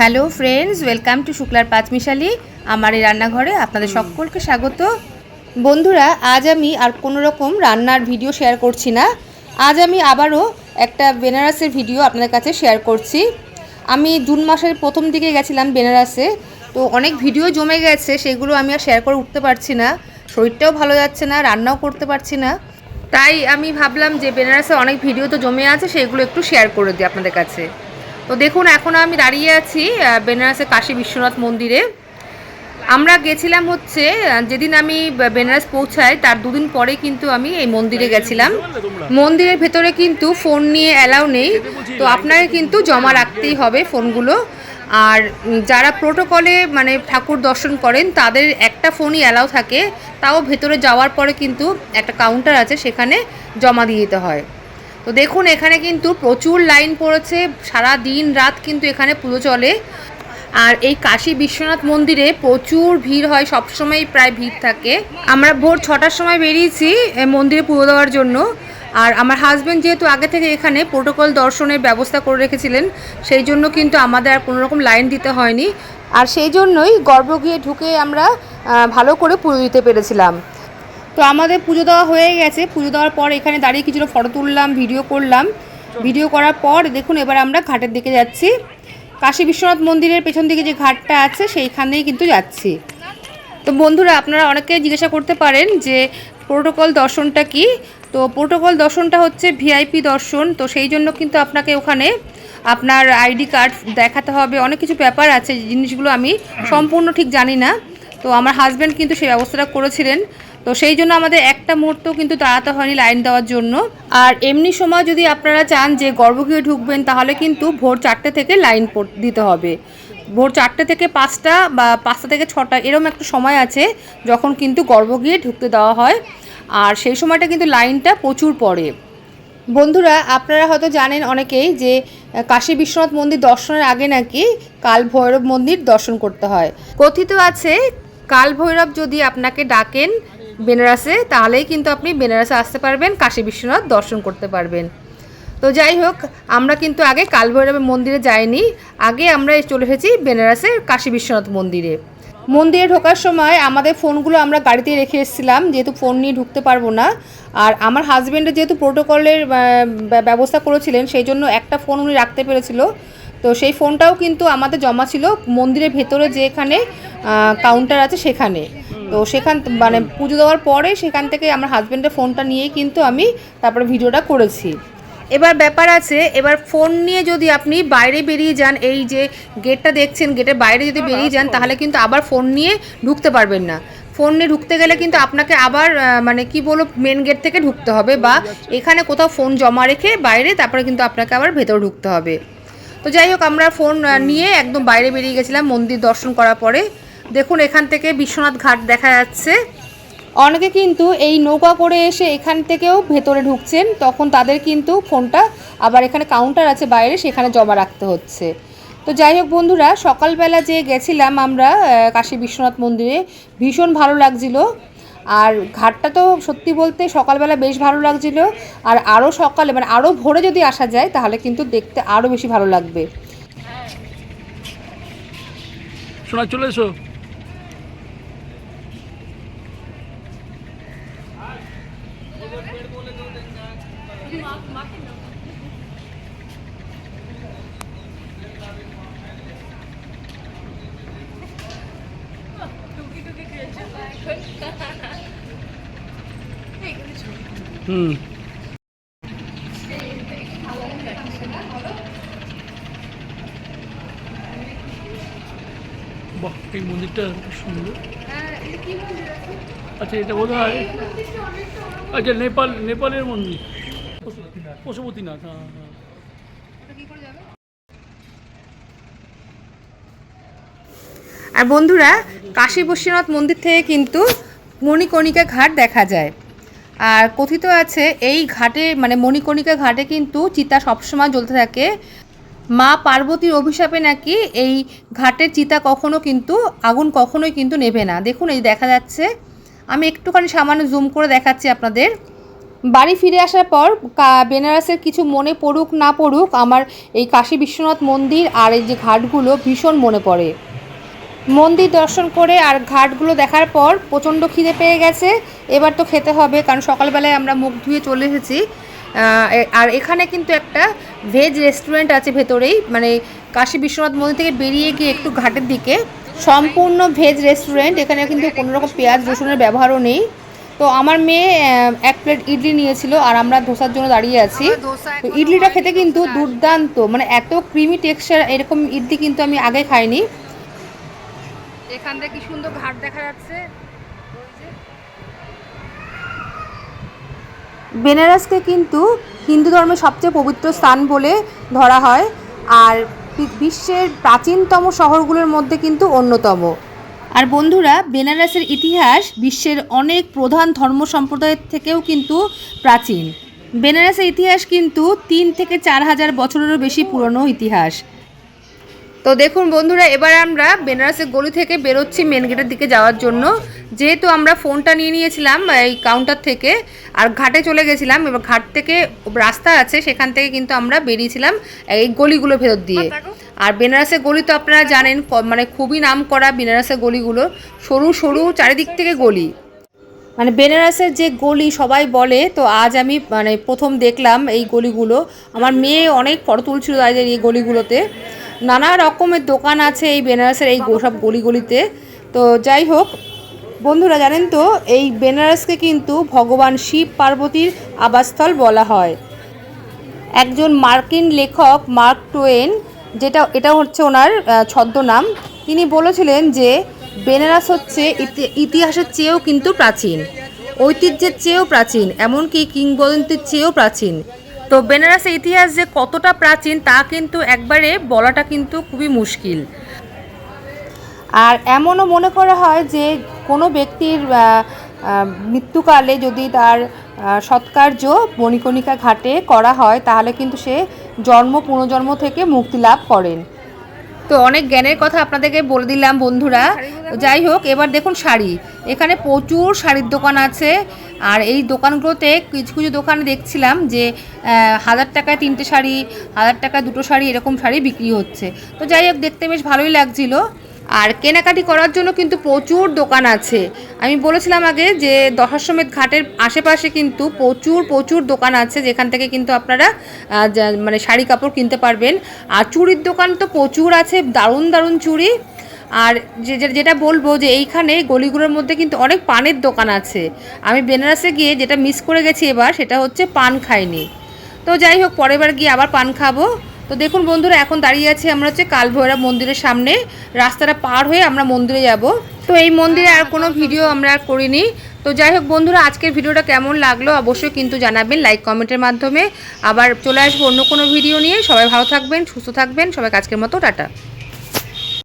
Hello friends, welcome to শুক্লার পাঁচমিশালি, আমার এই রান্নাঘরে আপনাদের সকলকে স্বাগত। বন্ধুরা, আজ আমি আর কোনো রকম রান্নার ভিডিও শেয়ার করছি না। আজ আমি আবারও একটা বেনারসের ভিডিও আপনাদের কাছে শেয়ার করছি। আমি জুন মাসের প্রথম দিকে গেছিলাম বেনারসে, তো অনেক ভিডিও জমে গেছে, সেগুলো আমি আর শেয়ার করে উঠতে পারছি না। শরীরটাও ভালো যাচ্ছে না, রান্নাও করতে পারছি না। তাই আমি ভাবলাম যে বেনারসে অনেক ভিডিও তো জমে আছে, সেগুলো একটু শেয়ার করে দিই আপনাদের কাছে। তো দেখুন, এখন আমি দাঁড়িয়ে আছি বেনারসে কাশী বিশ্বনাথ মন্দিরে। আমরা গেছিলাম হচ্ছে যেদিন আমি বেনারস পৌঁছাই, তার দুদিন পরে কিন্তু আমি এই মন্দিরে গেছিলাম। মন্দিরের ভেতরে কিন্তু ফোন নিয়ে অ্যালাউ নেই, তো আপনাকে কিন্তু জমা রাখতেই হবে ফোনগুলো। আর যারা প্রোটোকলে মানে ঠাকুর দর্শন করেন, তাদের একটা ফোনই অ্যালাউ থাকে, তাও ভেতরে যাওয়ার পরে কিন্তু একটা কাউন্টার আছে, সেখানে জমা দিয়ে দিতে হয়। তো দেখুন, এখানে কিন্তু প্রচুর লাইন পড়েছে, সারা দিন রাত কিন্তু এখানে পুজো চলে। আর এই কাশী বিশ্বনাথ মন্দিরে প্রচুর ভিড় হয় সবসময় প্রায় ভিড় থাকে। আমরা ভোর ছটার সময় বেরিয়েছি মন্দিরে পুজো দেওয়ার জন্য। আর আমার হাজব্যান্ড যেহেতু আগে থেকে এখানে প্রোটোকল দর্শনের ব্যবস্থা করে রেখেছিলেন, সেই জন্য কিন্তু আমাদের আর কোনো রকম লাইন দিতে হয়নি। আর সেই জন্যই গর্ভগৃহে ঢুকে আমরা ভালো করে পুজো দিতে পেরেছিলাম। তো আমাদের পুজো দেওয়া হয়ে গেছে। পুজো দেওয়ার পর এখানে দাঁড়িয়ে কিছুটা ফটো তুললাম ভিডিও করলাম। ভিডিও করার পর দেখুন, এবার আমরা ঘাটের দিকে যাচ্ছি। কাশী বিশ্বনাথ মন্দিরের পেছন দিকে যে ঘাটটা আছে, সেইখানেই কিন্তু যাচ্ছি। তো বন্ধুরা, আপনারা অনেকে জিজ্ঞাসা করতে পারেন যে প্রোটোকল দর্শনটা কি? তো প্রোটোকল দর্শনটা হচ্ছে ভিআইপি দর্শন। তো সেই জন্য কিন্তু আপনাকে ওখানে আপনার আইডি কার্ড দেখাতে হবে। অনেক কিছু ব্যাপার আছে, জিনিসগুলো আমি সম্পূর্ণ ঠিক জানি না। তো আমার হাজব্যান্ড কিন্তু সেই ব্যবস্থাটা করেছিলেন। তো সেই জন্য আমাদের একটা মুহূর্ত কিন্তু দাঁড়াতে হয়নি লাইন দেওয়ার জন্য। আর এমনি সময় যদি আপনারা চান যে গর্ভগৃহে ঢুকবেন, তাহলে কিন্তু ভোর চারটে থেকে লাইন দিতে হবে। ভোর চারটে থেকে পাঁচটা বা পাঁচটা থেকে ছটা এরকম একটা সময় আছে যখন কিন্তু গর্ভগৃহে ঢুকতে দেওয়া হয়। আর সেই সময়টা কিন্তু লাইনটা প্রচুর পড়ে। বন্ধুরা, আপনারা হয়তো জানেন অনেকেই যে কাশী বিশ্বনাথ মন্দির দর্শনের আগে নাকি কাল ভৈরব মন্দির দর্শন করতে হয়। কথিত আছে, কাল ভৈরব যদি আপনাকে ডাকেন বেনারসে, তাহলেই কিন্তু আপনি বেনারসে আসতে পারবেন, কাশী বিশ্বনাথ দর্শন করতে পারবেন। তো যাই হোক, আমরা কিন্তু আগে কাল ভৈরবের মন্দিরে যাইনি, আগে আমরা চলে এসেছি বেনারসের কাশী বিশ্বনাথ মন্দিরে। মন্দিরে ঢোকার সময় আমাদের ফোনগুলো আমরা গাড়িতে রেখে এসেছিলাম, যেহেতু ফোন নিয়ে ঢুকতে পারব না। আর আমার হাজব্যান্ডের যেহেতু প্রোটোকলের ব্যবস্থা করেছিলেন, সেই জন্য একটা ফোন উনি রাখতে পেরেছিল। তো সেই ফোনটাও কিন্তু আমাদের জমা ছিল মন্দিরের ভেতরে যেখানে কাউন্টার আছে সেখানে। তো সেখান মানে পুজো দেওয়ার পরে সেখান থেকে আমার হাজব্যান্ডের ফোনটা নিয়েই কিন্তু আমি তারপরে ভিডিওটা করেছি। এবার ব্যাপার আছে এবার ফোন নিয়ে যদি আপনি বাইরে বেরিয়ে যান এই যে গেটটা দেখছেন গেটের বাইরে যদি বেরিয়ে যান তাহলে কিন্তু আবার ফোন নিয়ে ঢুকতে পারবেন না। ফোন নিয়ে ঢুকতে গেলে কিন্তু আপনাকে আবার মানে কি বলব মেন গেট থেকে ঢুকতে হবে বা এখানে কোথাও ফোন জমা রেখে বাইরে তারপরে কিন্তু আপনাকে আবার ভেতরে ঢুকতে হবে। তো যাই হোক আমরা ফোন নিয়ে একদম বাইরে বেরিয়ে গেছিলাম মন্দির দর্শন করার পরে। দেখুন, এখান থেকে বিশ্বনাথ ঘাট দেখা যাচ্ছে। অনেকে কিন্তু এই নৌকা করে এসে এখান থেকেও ভেতরে ঢুকছেন, তখন তাদের কিন্তু ফোনটা, আবার এখানে কাউন্টার আছে বাইরে, সেখানে জমা রাখতে হচ্ছে। তো যাই হোক বন্ধুরা, সকালবেলা যে গেছিলাম আমরা কাশী বিশ্বনাথ মন্দিরে, ভীষণ ভালো লাগছিল। আর ঘাটটা তো সত্যি বলতে সকালবেলা বেশ ভালো লাগছিল। আর আরও সকালে মানে আরও ভোরে যদি আসা যায়, তাহলে কিন্তু দেখতে আরও বেশি ভালো লাগবে। শোনা, চলে এসো। হুম। বাহ এই মন্দিরটা খুব সুন্দর। আচ্ছা এটা বোধ হয় আচ্ছা নেপাল, নেপালের মন্দির। পশুপতিনাথ হ্যাঁ হ্যাঁ। আর বন্ধুরা, কাশী বৈশ্বনাথ মন্দির থেকে কিন্তু মণিকণিকা ঘাট দেখা যায়। আর কথিত আছে, এই ঘাটে মানে মণিকণিকা ঘাটে কিন্তু চিতা সবসময় জ্বলতে থাকে। মা পার্বতীর অভিশাপে নাকি এই ঘাটের চিতা কখনো কিন্তু, আগুন কখনোই কিন্তু নেবে না। দেখুন, এই দেখা যাচ্ছে। আমি একটুখানি সামান্য জুম করে দেখাচ্ছি আপনাদের। বাড়ি ফিরে আসার পর বেনারসের কিছু মনে পড়ুক, না পড়ুক, আমার এই কাশী বিশ্বনাথ মন্দির আর এই যে ঘাটগুলো ভীষণ মনে পড়ে। মন্দির দর্শন করে আর ঘাটগুলো দেখার পর প্রচণ্ড খিদে পেয়ে গেছে। এবার তো খেতে হবে, কারণ সকালবেলায় আমরা মুখ ধুয়ে চলে এসেছি। আর এখানে কিন্তু একটা ভেজ রেস্টুরেন্ট আছে ভেতরেই মানে কাশী বিশ্বনাথ মন্দির থেকে বেরিয়ে গিয়ে একটু ঘাটের দিকে। সম্পূর্ণ ভেজ রেস্টুরেন্ট এখানে কিন্তু কোনো রকম পেঁয়াজ রসুনের ব্যবহারও নেই। তো আমার মেয়ে এক প্লেট ইডলি নিয়েছিল আর আমরা ধোসার জন্য দাঁড়িয়ে আছি। তো ইডলিটা খেতে কিন্তু দুর্দান্ত মানে এত ক্রিমি টেক্সচার এরকম ইডলি কিন্তু আমি আগে খাইনি। এখান থেকে কি সুন্দর ঘাট দেখা যাচ্ছে? বেনারসকে কিন্তু হিন্দু ধর্মের সবচেয়ে পবিত্র স্থান বলে ধরা হয়। আর বিশ্বের প্রাচীনতম শহরগুলোর মধ্যে কিন্তু অন্যতম। আর বন্ধুরা, বেনারসের ইতিহাস বিশ্বের অনেক প্রধান ধর্ম সম্প্রদায়ের থেকেও কিন্তু প্রাচীন। বেনারসের ইতিহাস কিন্তু তিন থেকে চার হাজার বছরেরও বেশি পুরনো ইতিহাস। তো দেখুন বন্ধুরা, এবার আমরা বেনারসের গলি থেকে বেরোচ্ছি মেন গেটের দিকে যাওয়ার জন্য। যেহেতু আমরা ফোনটা নিয়ে নিয়েছিলাম এই কাউন্টার থেকে, আর ঘাটে চলে গেছিলাম, এবার ঘাট থেকে রাস্তা আছে, সেখান থেকে কিন্তু আমরা বেরিয়েছিলাম এই গলিগুলো ভেতর দিয়ে। আর বেনারসের গলি তো আপনারা জানেন মানে খুবই নাম করা বেনারসের গলিগুলো, সরু সরু চারিদিক থেকে গলি। মানে বেনারসের যে গলি সবাই বলে, তো আজ আমি মানে প্রথম দেখলাম এই গলিগুলো। আমার মেয়ে অনেক ফটো তুলছিল তাদের এই গলিগুলোতে। নানা রকমের দোকান আছে এই বেনারসের এই সব গলিগুলিতে। তো যাই হোক, বন্ধুরা জানেন তো, এই বেনারসকে কিন্তু ভগবান শিব পার্বতীর আবাসস্থল বলা হয়। একজন মার্কিন লেখক, মার্ক টোয়েন যেটা, এটা হচ্ছে ওনার ছদ্মনাম। তিনি বলেছিলেন যে বেনারস হচ্ছে ইতি- ইতিহাসের চেয়েও কিন্তু প্রাচীন, ঐতিহ্যের চেয়েও প্রাচীন, এমনকি কিংবদন্তির চেয়েও প্রাচীন। তো বেনারসের ইতিহাস যে কতটা প্রাচীন তা কিন্তু একবারে বলাটা কিন্তু খুবই মুশকিল। আর এমনও মনে করা হয় যে কোনো ব্যক্তির মৃত্যুকালে যদি তার সৎকার্য মণিকণিকা ঘাটে করা হয়, তাহলে কিন্তু সে জন্ম, পুনর্জন্ম থেকে মুক্তি লাভ করেন। তো অনেক জ্ঞানের কথা আপনাদেরকে বলে দিলাম বন্ধুরা। যাই হোক, এবার দেখুন শাড়ি। এখানে প্রচুর শাড়ির দোকান আছে। আর এই দোকানগুলোতে কিছু কিছু দোকানে দেখছিলাম যে হাজার টাকায় তিনটে শাড়ি, হাজার টাকায় দুটো শাড়ি এরকম শাড়ি বিক্রি হচ্ছে। তো যাই হোক, দেখতে বেশ ভালোই লাগছিল। আর কেনাকাটি করার জন্য কিন্তু প্রচুর দোকান আছে। আমি বলেছিলাম আগে যে দশাশ্বমেধ ঘাটের আশেপাশে কিন্তু প্রচুর প্রচুর দোকান আছে, যেখান থেকে কিন্তু আপনারা মানে শাড়ি কাপড় কিনতে পারবেন। আর চুড়ির দোকান তো প্রচুর আছে, দারুণ দারুণ চুড়ি। আর যে যেটা বলব যে এইখানে গলিগুলোর মধ্যে কিন্তু অনেক পানের দোকান আছে। আমি বেনারসে গিয়ে যেটা মিস করে গেছি এবার, সেটা হচ্ছে পান খাইনি। তো যাই হোক, পরের বার গিয়ে আবার পান খাব। তো দেখুন বন্ধুরা, এখন দাঁড়িয়ে আছি আমরা হচ্ছে কালভৈরব মন্দিরের সামনে। রাস্তাটা পার হয়ে আমরা মন্দিরে যাব। তো এই মন্দিরে আর কোনো ভিডিও আমরা আর করিনি। তো যাই হোক বন্ধুরা, আজকের ভিডিওটা কেমন লাগল অবশ্যই কিন্তু জানাবেন লাইক কমেন্টের মাধ্যমে। আবার চলে আসব অন্য কোনো ভিডিও নিয়ে। সবাই ভালো থাকবেন, সুস্থ থাকবেন। সবাই আজকের মতো, টাটা।